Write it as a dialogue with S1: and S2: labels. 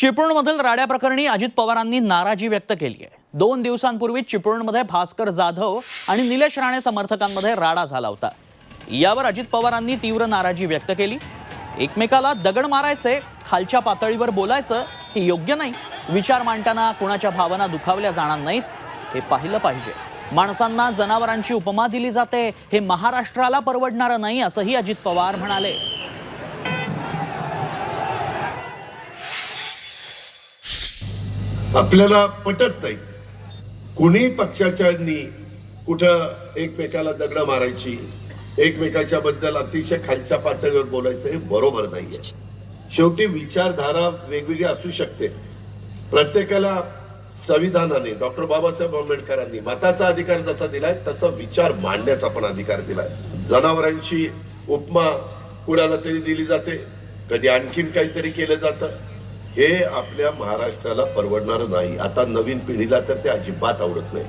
S1: चिपळूणमधील राड्या प्रकरणी अजित पवारांनी नाराजी व्यक्त केली आहे दोन दिवसांपूर्वी चिपळूणमध्ये भास्कर जाधव आणि निलेश राणे समर्थकांमध्ये राडा झाला होता. यावर अजित पवारांनी तीव्र नाराजी व्यक्त केली. एकमेकाला दगड मारायचे खालच्या पातळीवर बोलायचं हे योग्य नाही. विचार मांडताना कुणाच्या भावना दुखावल्या जाणार नाहीत हे पाहिलं पाहिजे. माणसांना जनावरांची उपमा दिली जाते हे महाराष्ट्राला परवडणारं नाही असंही अजित पवार म्हणाले.
S2: आपल्याला पटत नाही. कुणी पक्षाच्यांनी कुठं एकमेकाला दगड मारायची एकमेकाच्या बद्दल अतिशय खालच्या पातळीवर बोलायचं हे बरोबर नाहीये. शेवटी विचारधारा वेगवेगळी असू शकते. प्रत्येकाला संविधानाने डॉक्टर बाबासाहेब आंबेडकरांनी मताचा अधिकार जसा दिलाय तसा विचार मांडण्याचा पण अधिकार दिलाय. जनावरांची उपमा कुणाला तरी दिली जाते. कधी आणखीन काहीतरी केलं जातं. हे आपल्या महाराष्ट्राला परवडणार नाही. आता नवीन पिढीला तर ते अजिबात आवडत नाही.